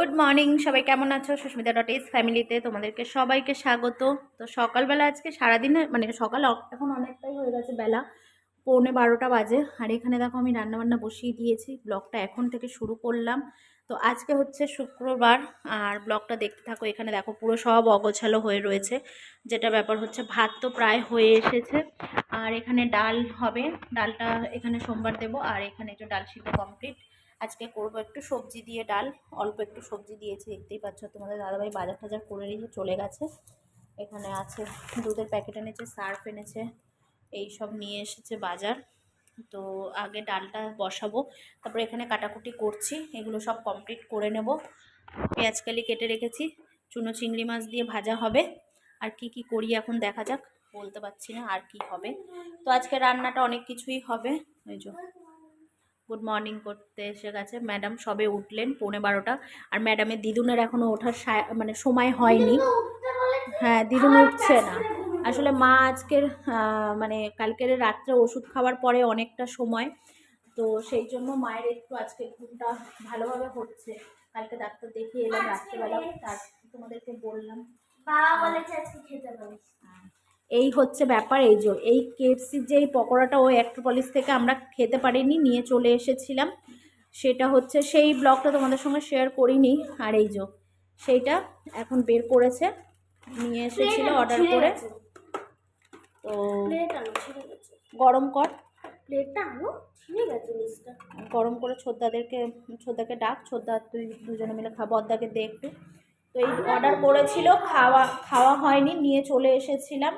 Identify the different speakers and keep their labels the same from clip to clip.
Speaker 1: Good morning সবাই কেমন আছো? সুস্মিতা ডট ইস ফ্যামিলিতে তোমাদেরকে সবাইকে স্বাগত। তো সকালবেলা আজকে সারাদিন মানে সকাল এখন অনেকটাই হয়ে গেছে বেলা, পৌনে বারোটা বাজে। আর এখানে দেখো আমি রান্নাবান্না বসিয়ে দিয়েছি, ব্লগটা এখন থেকে শুরু করলাম। তো আজকে হচ্ছে শুক্রবার, আর ব্লগটা দেখতে থাকো, এখানে দেখো পুরো সব অগোছালো হয়ে রয়েছে। যেটা ব্যাপার হচ্ছে ভাত তো প্রায় হয়ে এসেছে। আর এখানে ডাল হবে, ডালটা এখানে সোমবার দেবো, আর এখানে যে ডাল সিদ্ধ কমপ্লিট আজকে করব একটু সবজি দিয়ে ডাল। অল্প একটু সবজি দিয়েছি, দেখতেই পাচ্ছ তোমাদের দাদাভাই বাজার টাজার করে নিয়ে চলে গেছে। এখানে আছে দুধের প্যাকেট এনেছে, সার্ফ এনেছে এই সব নিয়ে এসেছে বাজার। তো আগে ডালটা বসাবো, তারপরে এখানে কাটাকুটি করছি, এগুলো সব কমপ্লিট করে নেব। পেঁয়াজকালি কেটে রেখেছি, চুনো চিংড়ি মাছ দিয়ে ভাজা হবে। আর কি কি করি এখন দেখা যাক, বলতে পারছি না আর কি হবে। তো আজকে রান্নাটা অনেক কিছুই হবে, ওই যে গুড মর্নিং করতে এসে গেছে। ম্যাডাম সবে উঠলেন পৌনে বারোটা। আর ম্যাডামের দিদুনের এখনও ওঠার মানে সময় হয়নি। হ্যাঁ দিদুন উঠছে না। আসলে মা আজকের মানে কালকের রাত্রে ওষুধ খাওয়ার পরে অনেকটা সময়। তো সেই জন্য মায়ের একটু আজকে ঘুমটা ভালোভাবে হচ্ছে। কালকে ডাক্তার দেখিয়ে এলাম রাত্রেবেলা। তার তোমাদেরকে বললাম।
Speaker 2: বাবা বলেছে আজকে খেতে পারিস।
Speaker 1: এই হচ্ছে ব্যাপার এই যে এই কেএফসির যে এই পকোড়াটা ওই অ্যাক্ট্রোপলিস থেকে আমরা খেতে পারিনি নিয়ে চলে এসেছিলাম। সেটা হচ্ছে সেই ব্লগটা তোমাদের সঙ্গে শেয়ার করিনি আর এই যে সেইটা এখন বের করেছে নিয়ে এসেছিল অর্ডার করে। তো গরম কর।
Speaker 2: প্লেটটা আনো ছিঁড়ে গেছে নিচটা
Speaker 1: গরম করে ছোদ্দাদেরকে ছোদ্দাকে ডাক ছোদ্দা তুই দুজনে মিলে খাব অর্দাকে দে একটু। তো এই অর্ডার করেছিল খাওয়া খাওয়া হয়নি নিয়ে চলে এসেছিলাম।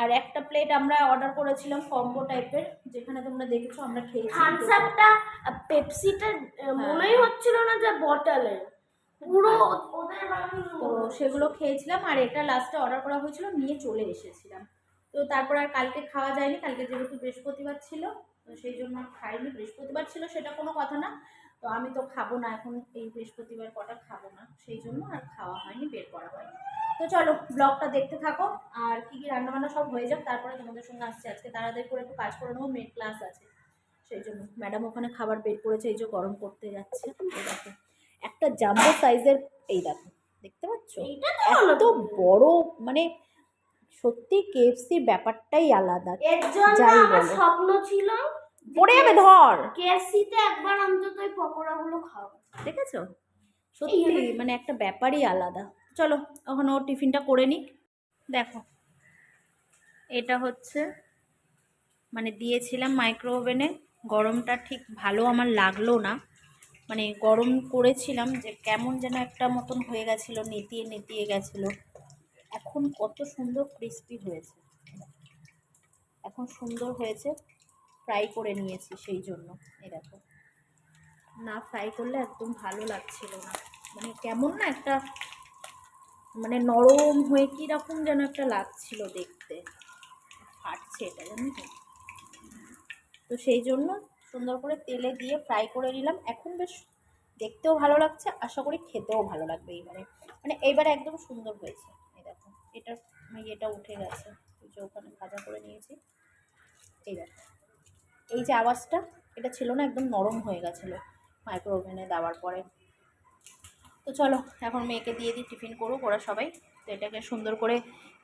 Speaker 1: আর একটা প্লেট আমরা অর্ডার করেছিলাম কম্বো টাইপের যেখানে তোমরা দেখেছ আমরা খেয়েছি।
Speaker 2: থামস আপটা পেপসিটা মনেই হচ্ছিল না যে বটলে পুরো ওদের বানানো
Speaker 1: তো সেগুলো খেয়েছিলাম আর এটা লাস্টে অর্ডার করা হয়েছিল নিয়ে চলে এসেছিলাম। তো তারপর আর কালকে খাওয়া যায়নি কালকে যেহেতু বৃহস্পতিবার ছিল তো সেই জন্য আর খাইনি। বৃহস্পতিবার ছিল সেটা কোনো কথা না তো আমি তো খাব না এখন এই বৃহস্পতিবার কটা খাব না সেই জন্য আর খাওয়া হয়নি বের করা হয়নি। তো চলো ব্লগটা দেখতে থাকো আর কি কি রান্নাবান্না সব হয়ে যাক তারপরে তোমাদের সঙ্গে আসছে আজকে। তাড়াতাড়ি করে একটু কাজ করে নেব মেয়ের ক্লাস আছে। সেই জন্য ম্যাডাম ওখানে খাবার বের করেছে এই যে গরম করতে যাচ্ছে। এই দেখো একটা জাম্বো সাইজের এই দেখো দেখতে পাচ্ছ? এত বড় মানে সত্যি কেএফসির ব্যাপারটাই আলাদা
Speaker 2: এর জন্য আমার। স্বপ্ন ছিল
Speaker 1: পড়ে যাবে ধর।
Speaker 2: কেএফসিতে একবার অন্তত ওই পকোড়াগুলো খাও
Speaker 1: দেখেছ? সত্যি মানে একটা ব্যাপারই আলাদা। চলো এখন ও টিফিনটা করে নিক। দেখো, এটা হচ্ছে মানে দিয়েছিলাম মাইক্রো ওভেনে গরমটা ঠিক ভালো আমার লাগল না। মানে গরম করেছিলাম যে কেমন যেন একটা মতন হয়ে গেছিল, নেতিয়ে নেতিয়ে গেছিল। এখন কত সুন্দর ক্রিস্পি হয়েছে। এখন সুন্দর হয়েছে ফ্রাই করে নিয়েছি সেই জন্য দেখো। না ফ্রাই করলে একদম ভালো লাগছিল না। মানে কেমন না একটা মানে নরম হয়ে কীরকম যেন একটা লাগছিল দেখতে। ফাটছে এটা, জানো তো? সেই জন্য সুন্দর করে তেলে দিয়ে ফ্রাই করে নিলাম। এখন বেশ দেখতেও ভালো লাগছে, আশা করি খেতেও ভালো লাগবে এইবারে। মানে এইবারে একদম সুন্দর হয়েছে, এই দেখো। এটা এটা উঠে গেছে। ওখানে ভাজা করে নিয়েছি। এই দেখো। এই যে আওয়াজটা, এটা ছিল না একদম নরম হয়ে গেছিল। মাইক্রো ওভেনে দেওয়ার পরে। তো চলো, এখন মেয়েকে দিয়ে দিই, টিফিন করুক ওরা সবাই। তো এটাকে সুন্দর করে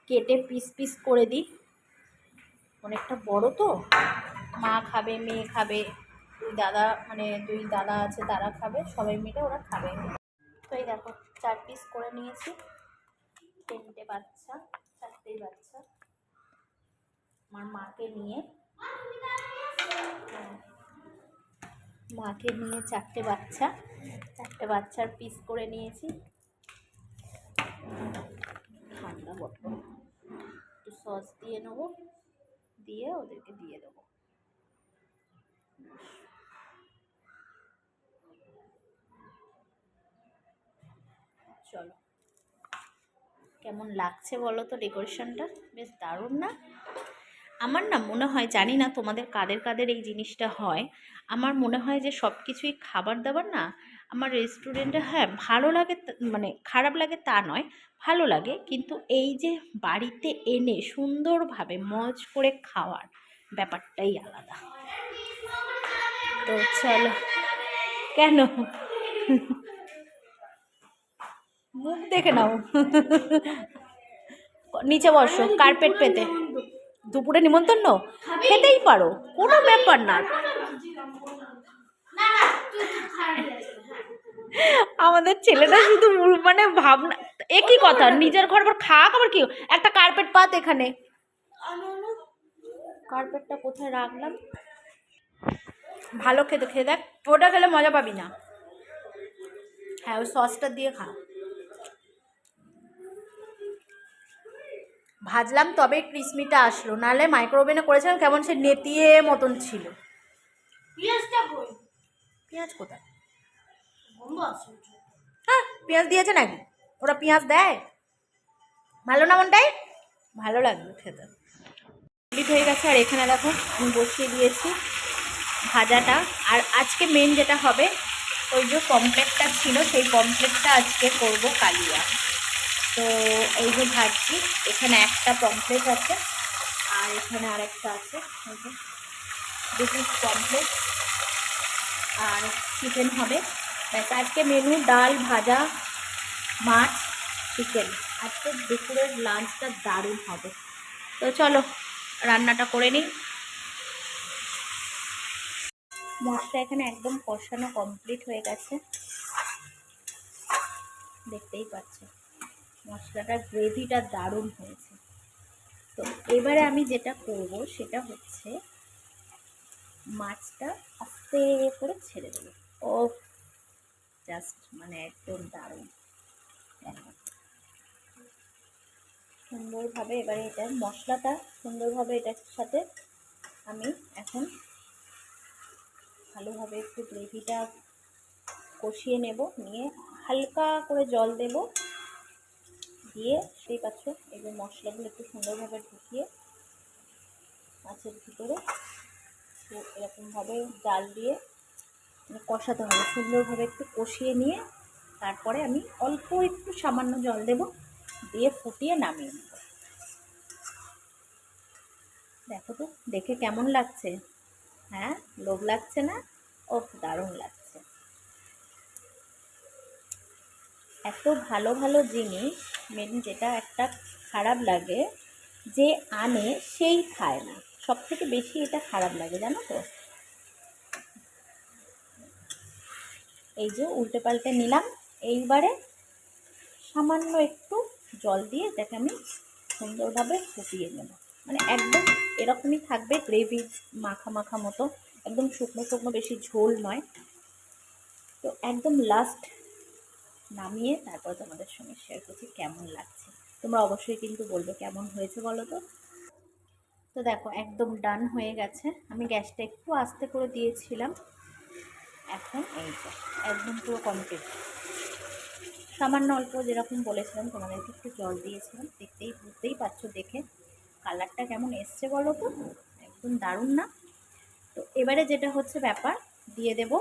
Speaker 1: কেটে পিস পিস করে দিই। অনেকটা বড় তো। মা খাবে, মেয়ে খাবে, দুই দাদা মানে দুই দাদা আছে, তারা খাবে, সবাই মিলে ওরা খাবে। তো এই দেখো, চার পিস করে নিয়েছি। তিনটে বাচ্চা চারটেই বাচ্চা। আমার মাকে নিয়ে। হ্যাঁ। মাকে নিয়ে চারটে বাচ্চা, চারটে বাচ্চার পিস করে নিয়েছি। ঠান্ডা বড্ড একটু সস দিয়ে নেব, দিয়ে ওদেরকে দিয়ে দেবো। চলো। কেমন লাগছে বলো তো ডেকোরেশনটা বেশ দারুণ না? আমার না মনে হয় জানি না তোমাদের কাদের কাদের এই জিনিসটা হয় আমার মনে হয় যে সব কিছুই খাবার দাবার না আমার রেস্টুরেন্টে হ্যাঁ ভালো লাগে মানে খারাপ লাগে তা নয় ভালো লাগে। কিন্তু এই যে বাড়িতে এনে সুন্দরভাবে মজ করে খাওয়ার ব্যাপারটাই আলাদা। তো চলো কেন? মুখ দেখে নাও। নিচে বসো কার্পেট পেতে। দুপুরে নিমন্ত্রণ? খেতেই পারো, কোনো ব্যাপার না। আমাদের ছেলেটা শুধু মানে ভাবনা একই কথা? নিজের ঘর আবার খাক আবার কি? একটা কার্পেট পাত এখানে। কার্পেটটা কোথায় রাখলাম? ভালো খেতে, খেয়ে দেখ, ওটা খেলে মজা পাবি না। হ্যাঁ ওই সসটা দিয়ে খা। ভাজলাম তবে ক্রিসমিটা আসলো। নাহলে মাইক্রোওভেনে করেছিলাম কেমন সে নেতিয়ে মতন ছিল।
Speaker 2: পেঁয়াজটা কই?
Speaker 1: পেঁয়াজ কোথায়? হ্যাঁ পেঁয়াজ দিয়েছে নাকি? ওরা পেঁয়াজ দেয়? ভালো না মনটাই? ভালো লাগল খেতে। কমপ্লিট হয়ে গেছে আর এখানে দেখো আমি বসিয়ে দিয়েছি ভাজাটা। আর আজকে মেন যেটা হবে ওই যে কমপ্লেটটা ছিল সেই কমপ্লেটটা আজকে করব কালিয়া। তো এই যে ভাজছি এখানে একটা পমপ্লেট আছে আর এখানে আরেকটা আছে, এই যে পমপ্লেট আর চিকেন হবে। ব্যাস, আজকে মেনু ডাল ভাজা, মাছ চিকেন আজকে দুপুরের লাঞ্চটা দারুণ হবে। তো চলো, রান্নাটা করে নিই। মশলা এখানে একদম কষানো কমপ্লিট হয়ে গেছে। দেখতেই পাচ্ছ। মশলাটার গ্রেভিটা দারুণ হয়েছে। তো এবারে আমি যেটা করব সেটা হচ্ছে মাছটা আস্তে করে ছেড়ে দেবো। ও জাস্ট মানে একদম দারুণ। সুন্দরভাবে এবারে এটা মশলাটা সুন্দরভাবে এটার সাথে আমি এখন ভালোভাবে একটু গ্রেভিটা কষিয়ে নেব, নিয়ে হালকা করে জল দেব। দিয়ে পাচ্ছ, এই যে মশলাগুলো একটু সুন্দরভাবে ঢুকিয়ে মাছের ভিতরে এরকমভাবে জাল দিয়ে মানে কষাতে হবে, সুন্দরভাবে একটু কষিয়ে নিয়ে তারপরে আমি অল্প একটু সামান্য জল দেব, দিয়ে ফুটিয়ে নামিয়ে নেব। দেখো তো, দেখে কেমন লাগছে? হ্যাঁ লোভ লাগছে না? ও দারুণ লাগছে। এত ভালো ভালো জিনিস মেন যেটা একটা খারাপ লাগে যে আনে সেই খায় না। সব থেকে বেশি এটা খারাপ লাগে, জানো তো? এই যে উল্টে পাল্টে নিলাম, এইবারে সামান্য একটু জল দিয়ে এটাকে আমি সুন্দরভাবে ফুটিয়ে নেব। মানে একদম এরকমই থাকবে গ্রেভি মাখা মাখা মতো, একদম শুকনো শুকনো বেশি ঝোল নয়। তো একদম লাস্ট নামিয়ে তারপর তোমাদের সঙ্গে শেয়ার করছি কেমন লাগছে। তোমরা অবশ্যই কিন্তু বলবে কেমন হয়েছে বলো তো? তো দেখো, একদম ডান হয়ে গেছে। আমি গ্যাসটা একটু আস্তে করে দিয়েছিলাম। এখন এই যে, একদম পুরো কমপ্লিট সামান্য অল্প যেরকম বলেছিলাম, তোমাদেরকে একটু জল দিয়েছিলাম। দেখতেই, বুঝতেই পারছ দেখে। কালারটা কেমন এসছে বলো তো? একদম দারুণ না? তো এবারে যেটা হচ্ছে ব্যাপার, দিয়ে দেব।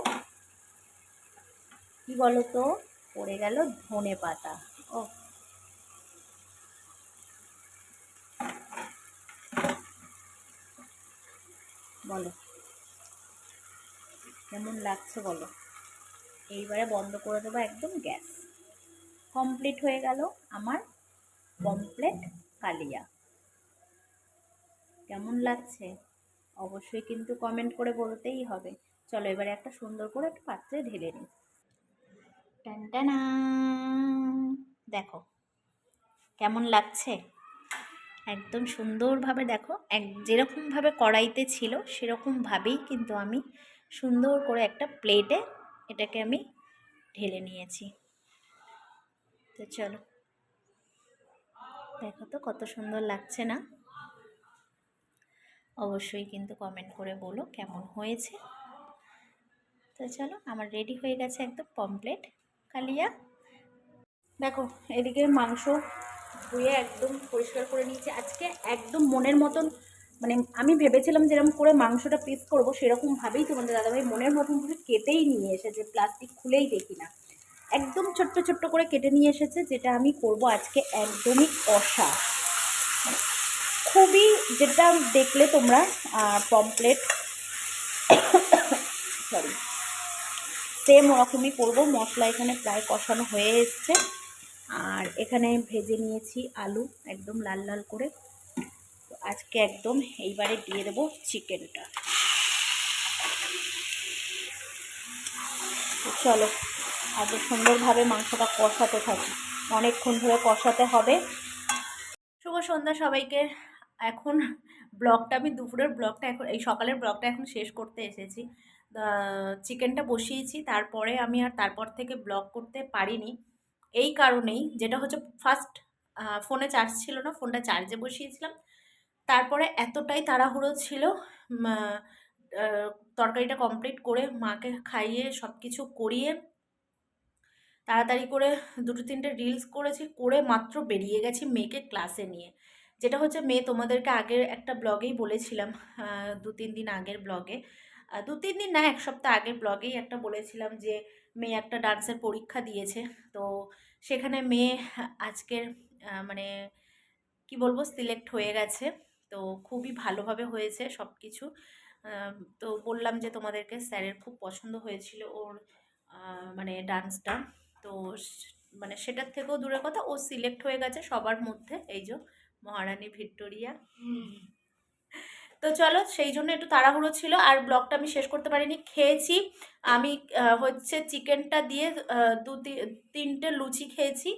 Speaker 1: কি বলো তো? পড়ে গেল ধনে পাতা। ও। বলো। কেমন লাগছে বলো? এইবারে বন্ধ করে দেবো একদম গ্যাস। কমপ্লিট হয়ে গেল আমার কমপ্লেট কালিয়া। কেমন লাগছে? অবশ্যই কিন্তু কমেন্ট করে বলতেই হবে। চলো এবারে একটা সুন্দর করে একটা পাত্রে ঢেলে নিই। টানটানা দেখো, কেমন লাগছে? একদম সুন্দরভাবে দেখো, এক, যেরকমভাবে কড়াইতে ছিল, সেরকমভাবেই কিন্তু আমি সুন্দর করে একটা প্লেটে এটাকে আমি ঢেলে নিয়েছি। তো চলো। দেখো তো, কত সুন্দর লাগছে না? অবশ্যই কিন্তু কমেন্ট করে বলো কেমন হয়েছে। তো চলো, আমার রেডি হয়ে গেছে একদম কমপ্লিট কালিয়া। দেখো, এদিকে মাংস ধুয়ে একদম পরিষ্কার করে নিয়েছি। আজকে একদম মনের মতন মানে আমি ভেবেছিলাম যেরকম করে মাংসটা পিস করব সেরকমভাবেই তোমাদের দাদাভাই মনের মতন করে কেটেই নিয়ে এসেছে। প্লাস্টিক খুলেই দেখি না। একদম ছোট্ট ছোট্ট করে কেটে নিয়ে এসেছে, যেটা আমি করব আজকে একদমই কষা মানে খুবই যেটা দেখলে তোমরা পমপ্লেট সেম ওরকমই করব। মশলা এখানে প্রায় কষানো হয়ে এসছে। আর এখানে ভেজে নিয়েছি আলু একদম লাল লাল করে। তো আজকে একদম এইবারে দিয়ে দেবো চিকেনটা। চলো আগে সুন্দরভাবে মাংসটা কষাতে থাকি। অনেকক্ষণ ধরে কষাতে হবে। শুভ সন্ধ্যা সবাইকে। এখন ব্লগটা আমি দুপুরের ব্লগটা এখন, এই সকালের ব্লগটা এখন শেষ করতে এসেছি। চিকেনটা বসিয়েছি। তারপরে আমি আর তারপর থেকে ব্লগ করতে পারিনি। এই কারণেই যেটা হচ্ছে ফার্স্ট ফোনে চার্জ ছিল না ফোনটা চার্জে বসিয়েছিলাম। তারপরে এতটাই তাড়াহুড়ো ছিল তরকারিটা কমপ্লিট করে মাকে খাইয়ে সব কিছু করিয়ে তাড়াতাড়ি করে দুটো তিনটে রিলস করেছি, করে মাত্র বেরিয়ে গেছি মেয়েকে ক্লাসে নিয়ে। যেটা হচ্ছে মেয়ে তোমাদেরকে আগের একটা ব্লগেই বলেছিলাম দু তিন দিন আগের ব্লগে দু তিন দিন না, এক সপ্তাহ আগের ব্লগেই একটা বলেছিলাম যে, মেয়ে একটা ডান্সের পরীক্ষা দিয়েছে। তো সেখানে মেয়ে আজকের মানে কি বলব সিলেক্ট হয়ে গেছে। তো খুবই ভালোভাবে হয়েছে সব কিছু তো বললাম যে, তোমাদেরকে স্যারের খুব পছন্দ হয়েছিল ওর মানে ডান্সটা। তো মানে সেটার থেকেও দূরের কথা, ও সিলেক্ট হয়ে গেছে সবার মধ্যে। এই যে মহারানী ভিক্টোরিয়া। তো চলো সেই জন্য একটু তাড়াহুড়ো ছিল আর ব্লগটা আমি শেষ করতে পারিনি। খেয়েছি। আমি হচ্ছে চিকেনটা দিয়ে দু তিনটে লুচি খেয়েছি।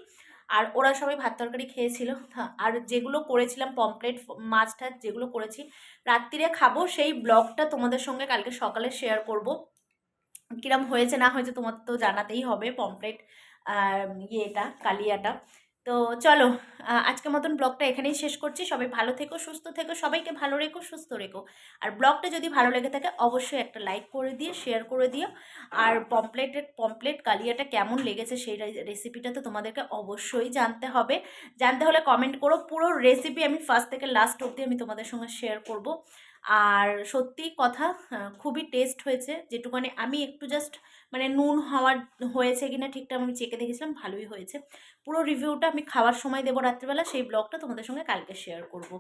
Speaker 1: আর ওরা সবাই ভাত তরকারি খেয়েছিল। আর যেগুলো করেছিলাম পমপ্লেট মাছ টাছ যেগুলো করেছি রাত্রিরে খাব। সেই ব্লগটা তোমাদের সঙ্গে কালকে সকালে শেয়ার করব। কিরম হয়েছে না হয়েছে তোমার তো জানাতেই হবে পমপ্লেট ইয়েটা, কালিয়াটা। তো চলো আহ, আজকের মতন ব্লগটা এখানেই শেষ করছি। সবাই ভালো থেকো সুস্থ থেকো সবাইকে ভালো রেখো সুস্থ রেখো। আর ব্লগটা যদি ভালো লেগে থাকে অবশ্যই একটা লাইক করে দিয়ে শেয়ার করে দিও। আর পমপ্লেটের পমপ্লেট কালিয়াটা কেমন লেগেছে সেই রেসিপিটা তো তোমাদেরকে অবশ্যই জানতে হবে। জানতে হলে কমেন্ট করো। পুরো রেসিপি আমি ফার্স্ট থেকে লাস্ট অবধি আমি তোমাদের সঙ্গে শেয়ার করব। আর সত্যি কথা খুবই টেস্ট হয়েছে। যেটুকানি আমি একটু জাস্ট মানে নুন হওয়ার হয়েছে কিনা ঠিকঠাক আমি চেকে দেখেছিলাম ভালোই হয়েছে। পুরো রিভিউটা আমি খাওয়ার সময় দেবো রাত্রিবেলা সেই ব্লগটা তোমাদের সঙ্গে কালকে শেয়ার করব।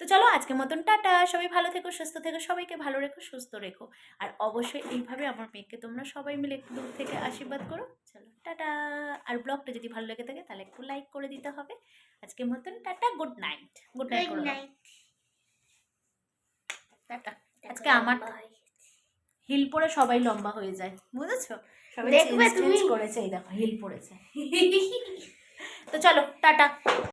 Speaker 1: তো চলো আজকের মতন টাটা সবাই ভালো থেকো সুস্থ থেকো সবাইকে ভালো রেখো সুস্থ রেখো। আর অবশ্যই এইভাবে আমার মেয়েকে তোমরা সবাই মিলে একটু দূর থেকে আশীর্বাদ করো। চলো টাটা। আর ব্লগটা যদি ভালো লেগে থাকে তাহলে একটু লাইক করে দিতে হবে। আজকের মতন tata good night good night
Speaker 2: good night
Speaker 1: tata. আজকে আমার হিল পরে সবাই লম্বা হয়ে যায় বুঝেছ? সবাই
Speaker 2: দেখবে
Speaker 1: চেঞ্জ? করেছে এই দেখো হিল পরেছে। তো চলো টাটা।